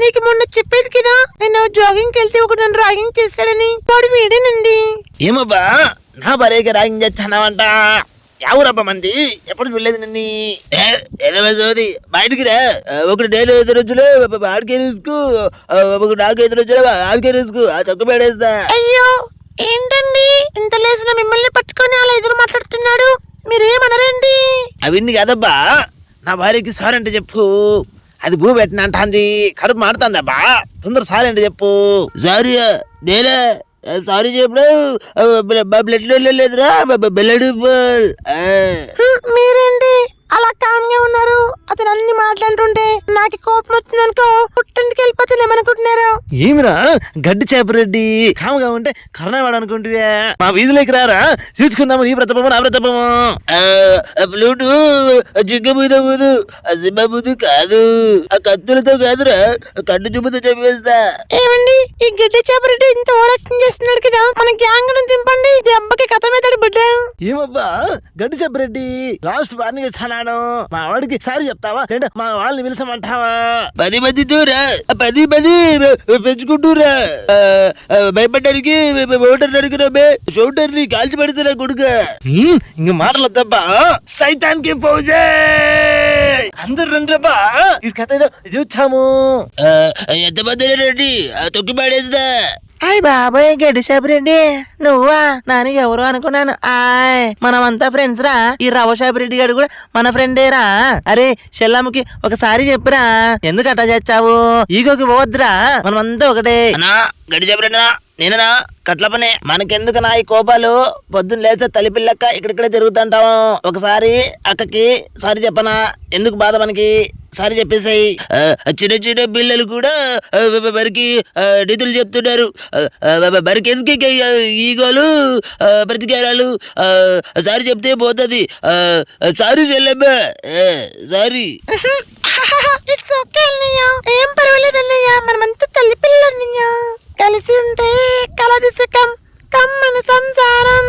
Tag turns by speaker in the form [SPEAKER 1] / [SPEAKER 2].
[SPEAKER 1] నీకు మొన్న చెప్పేది కదా నేను జాగింగ్కి వెళ్తే ఒక నన్ను రాగింగ్ చేశాడని వాడు వీడేనండి.
[SPEAKER 2] ఏమబ్బా?
[SPEAKER 3] నా
[SPEAKER 2] భార్యకి రాగింగ్ చేస్తానవంట
[SPEAKER 3] ఎవరబ్బా మంది? ఎప్పుడు చూడలేదు నన్ను.
[SPEAKER 2] ఏదో సోది బయటికి రా. ఒకటి నేను ఎదురు రోజులు ఆడికే రిస్కు ఒకటి నాకు ఎదురు రోజులు ఆడికే రిస్కు ఆ తక్కువ పేడేస్తా.
[SPEAKER 1] అయ్యో ఏంటండి? ఇంత లేసిన మిమ్మల్ని పట్టుకొని అలా ఎదురు మాట్లాడుతున్నాడు? మీరేమనరండి?
[SPEAKER 2] అవన్నీ కదబ్బా. నా భార్యకి సారీ అంటే చెప్పు. అది భూ పెట్టిన అంటాంది కడుపు మాడుతుందబ్బా తొందర సారీ అంటే చెప్పు. సారీ నేనే సారీ చెప్పడు బ్లడ్ లేదురా బ్లడ్
[SPEAKER 1] మీరేంటి? అలా కామ్గా ఉన్నారు? అతను అన్ని మాట్లాడుతుంటే నాకు కోపం వచ్చిందనుకో వెళ్ళిపోతానేమనుకుంటున్నారు
[SPEAKER 3] ఏమిరా? గడ్డి చేపరెడ్డి కాముగా ఉంటే కరుణావాడు అనుకుంటువే. మా వీధిలోకి రారా? చూసుకుందాము నీ ప్రతాపము నా ప్రతాపము?
[SPEAKER 2] ఫ్లూటు జిగ్గ మీద బూదు సింహ బూదు కాదు. ఆ కత్తులతో కాదురా. కన్ను చూపుతో చెప్పేస్తా
[SPEAKER 1] ఏమండి? ఈ గడ్డి చేపరెడ్డి ఇంత ఓరక్షణ చేస్తున్నాడు కదా మన గ్యాంగ్ను
[SPEAKER 3] ఏమబ్బా? గడ్డి చెప్పరెడ్డి లాస్ట్ వార్నింగ్ ఇస్తాను మా వాడికి సారి చెప్తావా? లేదా మా వాళ్ళని పిలిచమంటావా
[SPEAKER 2] పది మంది దూరా పది మంది పెంచుకుంటూరా భయపడ్డానికి ఓటర్ నరికినామే. షోటర్ని కాల్చి పడితే కొడుక
[SPEAKER 3] ఇంక మాటలు దబ్బా సైతానికి ఫౌజే! అందరు రండ్రబ్బా. ఈ కథ ఏదో చూచాము
[SPEAKER 2] ఎంతమంది రండి తొక్కి పడేస్తా
[SPEAKER 4] హాయ్ బాబాయ్ గడ్డి నువ్వా? నాని ఎవరు అనుకున్నాను. ఆయ్ మనమంతా ఫ్రెండ్స్ రా. ఈ రవ రెడ్డి గారు కూడా మన ఫ్రెండేరా అరే షెల్లమ్మకి ఒకసారి చెప్పురా. ఎందుకు అట్టా చేచ్చావు ఈగోకి పోవద్దురా. మనమంతా ఒకటే.
[SPEAKER 2] అన్నా గడి చెప్పరన్నా నేననా? కట్ల పనే. మనకెందుకు నా ఈ కోపాలు? పొద్దున్న లేస్తే తలిపిల్లక్క ఇక్కడిక్కడే తిరుగుతుంటాం. ఒకసారి అక్కకి సారీ చెప్పనా? ఎందుకు బాధ మనకి? సారి చెప్పేసాయి చిన్న చిన్న పిల్లలు కూడా మరికి నిధులు చెప్తున్నారు. మరికి ఎందుకు ఈగోలు బ్రతికేరాలు సారి చెప్తే పోతుంది. సారి చెల్లెమ్మా. సారి.
[SPEAKER 1] ఇట్స్ ఓకే అన్నయ్య. ఏం పర్వాలేదు అన్నయ్య. మనమంతా తల్లి పిల్లన్నయ్య కలిసి ఉంటే కలది సుఖం కమ్మని సంసారం.